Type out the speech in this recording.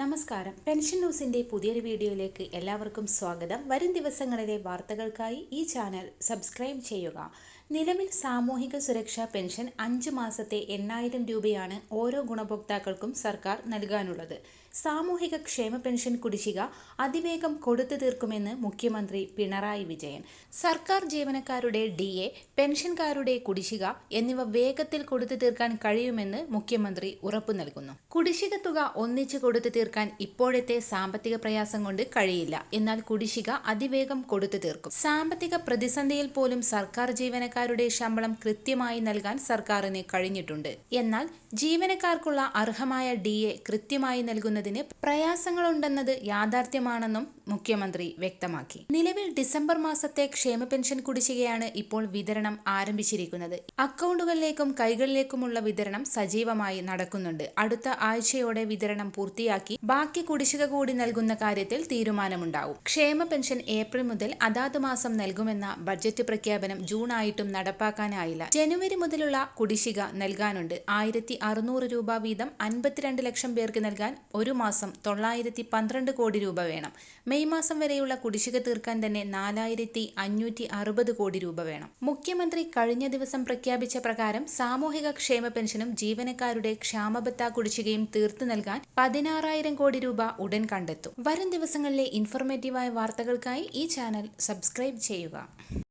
നമസ്കാരം. പെൻഷൻ ന്യൂസിന്റെ പുതിയൊരു വീഡിയോയിലേക്ക് എല്ലാവർക്കും സ്വാഗതം. വരും ദിവസങ്ങളിലെ വാർത്തകൾക്കായി ഈ ചാനൽ സബ്സ്ക്രൈബ് ചെയ്യുക. നിലവിൽ സാമൂഹിക സുരക്ഷാ പെൻഷൻ അഞ്ച് മാസത്തെ എണ്ണായിരം രൂപയാണ് ഓരോ ഗുണഭോക്താക്കൾക്കും സർക്കാർ നൽകാനുള്ളത്. സാമൂഹിക ക്ഷേമ പെൻഷൻ കുടിശ്ശിക അതിവേഗം കൊടുത്തു തീർക്കുമെന്ന് മുഖ്യമന്ത്രി പിണറായി വിജയൻ. സർക്കാർ ജീവനക്കാരുടെ ഡി എ പെൻഷൻകാരുടെ കുടിശ്ശിക എന്നിവ വേഗത്തിൽ കൊടുത്തു തീർക്കാൻ കഴിയുമെന്ന് മുഖ്യമന്ത്രി ഉറപ്പു നൽകുന്നു. കുടിശ്ശിക തുക ഒന്നിച്ചു കൊടുത്തു തീർക്കാൻ ഇപ്പോഴത്തെ സാമ്പത്തിക പ്രയാസം കൊണ്ട് കഴിയില്ല. എന്നാൽ കുടിശ്ശിക അതിവേഗം കൊടുത്തു തീർക്കും. സാമ്പത്തിക പ്രതിസന്ധിയിൽ പോലും സർക്കാർ ജീവനക്കാരുടെ ശമ്പളം കൃത്യമായി നൽകാൻ സർക്കാരിന് കഴിഞ്ഞിട്ടുണ്ട്. എന്നാൽ ജീവനക്കാർക്കുള്ള അർഹമായ ഡി എ കൃത്യമായി നൽകുന്നതിന് പ്രയാസങ്ങളുണ്ടെന്നത് യാഥാർത്ഥ്യമാണെന്നും മുഖ്യമന്ത്രി വ്യക്തമാക്കി. നിലവിൽ ഡിസംബർ മാസത്തെ ക്ഷേമ പെൻഷൻ കുടിശ്ശികയാണ് ഇപ്പോൾ വിതരണം ആരംഭിച്ചിരിക്കുന്നത്. അക്കൗണ്ടുകളിലേക്കും കൈകളിലേക്കുമുള്ള വിതരണം സജീവമായി നടക്കുന്നുണ്ട്. അടുത്ത ആഴ്ചയോടെ വിതരണം പൂർത്തിയാക്കി ബാക്കി കുടിശ്ശിക കൂടി നൽകുന്ന കാര്യത്തിൽ തീരുമാനമുണ്ടാവും ക്ഷേമ പെൻഷൻ ഏപ്രിൽ മുതൽ അതാത് മാസം നൽകുമെന്ന ബഡ്ജറ്റ് പ്രഖ്യാപനം ജൂൺ ആയിട്ടും നടപ്പാക്കാനായില്ല. ജനുവരി മുതലുള്ള കുടിശ്ശിക നൽകാനുണ്ട്. ആയിരത്തി അറുന്നൂറ് രൂപ വീതം അൻപത്തിരണ്ട് ലക്ഷം പേർക്ക് നൽകാൻ ഒരു മാസം തൊള്ളായിരത്തി പന്ത്രണ്ട് കോടി രൂപ വേണം. മെയ് മാസം വരെയുള്ള കുടിശ്ശിക തീർക്കാൻ തന്നെ നാലായിരത്തി അഞ്ഞൂറ്റി അറുപത് കോടി രൂപ വേണം. മുഖ്യമന്ത്രി കഴിഞ്ഞ ദിവസം പ്രഖ്യാപിച്ച പ്രകാരം സാമൂഹിക ക്ഷേമ പെൻഷനും ജീവനക്കാരുടെ ക്ഷാമബത്ത കുടിശ്ശികയും തീർത്തു നൽകാൻ പതിനാറായിരം കോടി രൂപ ഉടൻ കണ്ടെത്തും. വരും ദിവസങ്ങളിലെ ഇൻഫോർമേറ്റീവായ വാർത്തകൾക്കായി ഈ ചാനൽ സബ്സ്ക്രൈബ് ചെയ്യുക.